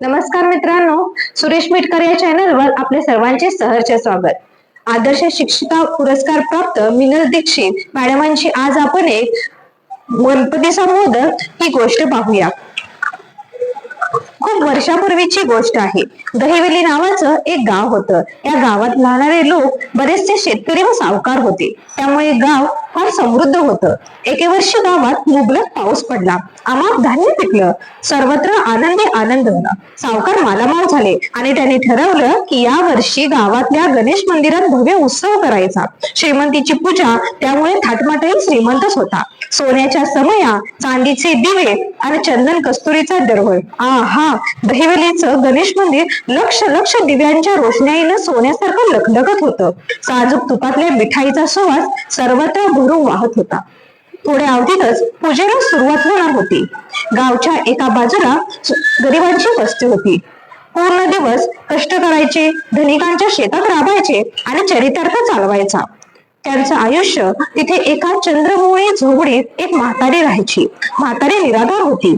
नमस्कार मित्रांनो सुरेश मिटकर या चॅनलवर आपले सर्वांचे सहर्ष स्वागत. आदर्श शिक्षिका पुरस्कार प्राप्त मिनल दीक्षित मॅडमांची आज आपण एक गणपतीचा मोदक ही गोष्ट पाहूया. खूप वर्षापूर्वीची गोष्ट आहे. दहिवली नावाचं एक गाव होतं. या गावात राहणारे लोक बरेचसे शेतकरी व सावकार होते. त्यामुळे गाव फार समृद्ध होतं. एके वर्षी गावात मुबलक पाऊस पडला. आम्हाला धान्य पिकलं. सर्वत्र आनंदी आनंद होता. सावकार मालामाल झाले आणि त्यांनी ठरवलं की या वर्षी गावातल्या गणेश मंदिरात भव्य उत्सव करायचा. श्रीमंतीची पूजा त्यामुळे थाटमाटही श्रीमंतच होता. सोन्याच्या समया चांदीचे दिवे आणि चंदन कस्तुरीचा दरवळ. आहा! हा दहिवलीचं गणेश मंदिर लक्ष लक्ष दिव्यांच्या रोषणाईनं सोन्यासारखं लखलखत होतं. साजूक तुपातल्या मिठाईचा सुवास सर्वत्र भरून वाहत होता. थोड्या अवधीतच पूजेला सुरुवात होणार होती. गावच्या एका बाजूला गरिबांची वस्ती होती. पूर्ण दिवस कष्ट करायचे धनिकांच्या शेतात राबायचे आणि चरितार्थ चालवायचा. त्यांचं आयुष्य तिथे एका चंद्रमुळे झोपडीत एक म्हातारी राहायची. म्हातारी निराधार होती.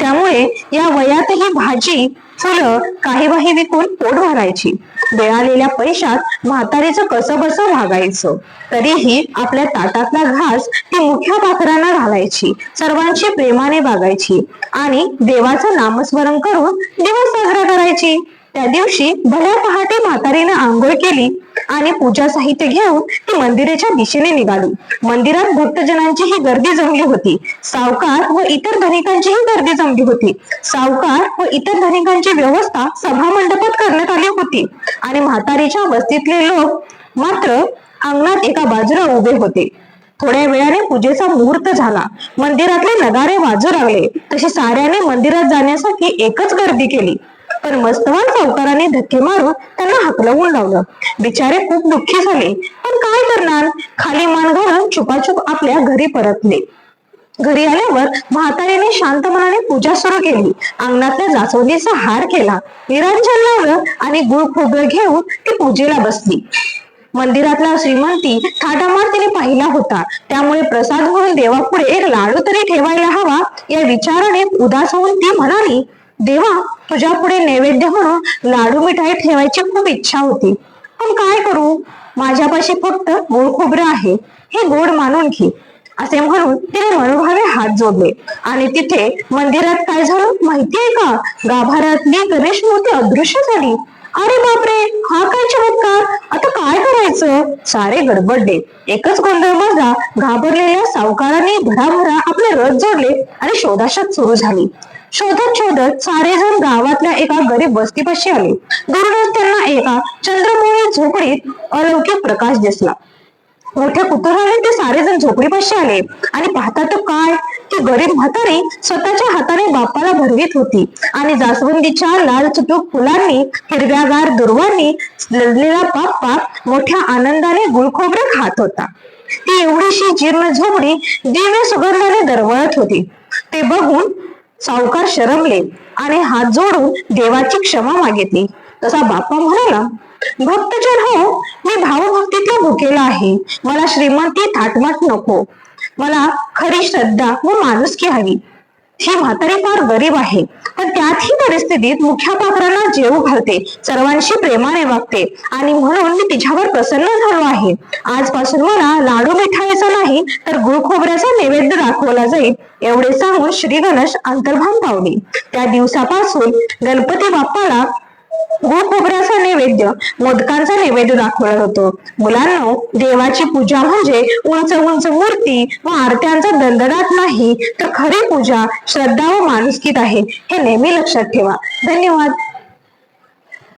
त्यामुळे या वयातही भाजी फुलं काही वाही विकून पोट भरायची. मिळालेल्या पैशात म्हातारीचं कसं बसं भागायचं तरीही आपल्या ताटातला घास ती मुख्या पाखरांना घालायची सर्वांची प्रेमाने बागायची आणि देवाचं नामस्मरण करून दिवस साजरा करायची. त्या दिवशी भल्या पहाटे म्हातारीनं आंघोळ केली आणि पूजा साहित्य घेऊन ती मंदिराच्या दिशेने निघाली. मंदिरात भक्तजनांची ही गर्दी जमली होती. सावकार व इतर धनिकांचीही गर्दी जमली होती. सावकार व इतर धनिकांची व्यवस्था सभा मंडपात करण्यात आली होती. आणि म्हातारीच्या वस्तीतले लोक मात्र अंगणात एका बाजूला उभे होते. थोड्या वेळाने पूजेचा मुहूर्त झाला. मंदिरातले नगारे वाजू लागले. तसे साऱ्याने मंदिरात जाण्यासाठी एकच गर्दी केली. तर मस्तवान सावकाराने धक्के मारून त्यांना हकलवून लावलं. बिचारे खूप दुःखी झाले. पण काय करणार? खाली मान घालून चुपाचूप आपल्या घरी परतले. घरी आल्यावर म्हातारीने शांत मनाने पूजा सुरू केली. अंगणातल्या जास्वंदीचा हार केला. निरांजन लावलं आणि गुळ खोबरं घेऊन ती पूजेला बसली. मंदिरातला श्रीमंती थाटामार तिने पाहिला होता. त्यामुळे प्रसाद म्हणून देवापुढे एक लाडू तरी ठेवायला हवा या विचाराने उदास होऊन ती म्हणाली देवा तुझ्या पुढे नैवेद्य म्हणून लाडू मिठाई ठेवायची खूप इच्छा होती. पण काय करू? माझ्यापाशी फक्त गोड खोबरं आहे. हे गोड मानून घे. असे म्हणून तिने मनोभावे हात जोडले. आणि तिथे मंदिरात काय झालं माहितीये का? गाभाऱ्यातली गणेश मूर्ती अदृश्य झाली. अरे बापरे! हा काय चमत्कार काय सारे गडबडले एकच गोंधळ बसला घाबरलेल्या सावकाराने भराभरा आपले रथ जोडले आणि शोधाशोध सुरू झाली. शोधत शोधत सारे जण गावातल्या एका गरीब वस्तीपाशी आले. दुर्गत त्यांना एका चंद्रमोळी झोपडीत अलौकिक प्रकाश दिसला. मोठ्या कुतूहलाने ते सारे जण झोपडीपाशी आले आणि पाहता तर काय? ती गरीब म्हातारी स्वतःच्या हाताने बापाला भरवीत होती. आणि जास्वंदीच्या लाल चुटूक फुलांनी हिरव्यागार दुर्वांनी लढलेला बाप्पा मोठ्या आनंदाने गुळखोबरं खात होता. ती एवढीशी जीर्ण झोपडी दिव्य सुगंधाने दरवळत होती. ते बघून सावकार शरमले आणि हात जोडून देवाची क्षमा मागितली. तसा बाप्पा म्हणाला भक्तजन हो मी भावभक्तीतला भुकेला आहे. मला श्रीमंती थाटमाट नको. मला खरी श्रद्धा व माणुसकी हवी. ही म्हातारी फार गरीब आहे. पण त्यातही परिस्थितीत मुख्या पाखरांना जेव घालते सर्वांशी प्रेमाने वागते आणि म्हणून मी तिच्यावर प्रसन्न झालो आहे. आजपासून मला लाडू मिठाईचा नाही तर गुळ खोबऱ्याचा नैवेद्य दाखवला जाईल एवढे सांगून श्री गणेश अंतर्भान पावली. त्या दिवसापासून गणपती बाप्पाला गोड खोबऱ्याचा नैवेद्य मोदकांचा नैवेद्य दाखवला होतो मुलांना देवाची पूजा म्हणजे उंच उंच मूर्ती व आरत्यांचा दंडनात नाही तर खरी पूजा श्रद्धा व माणुसकीत आहे. हे नेहमी लक्षात ठेवा. धन्यवाद.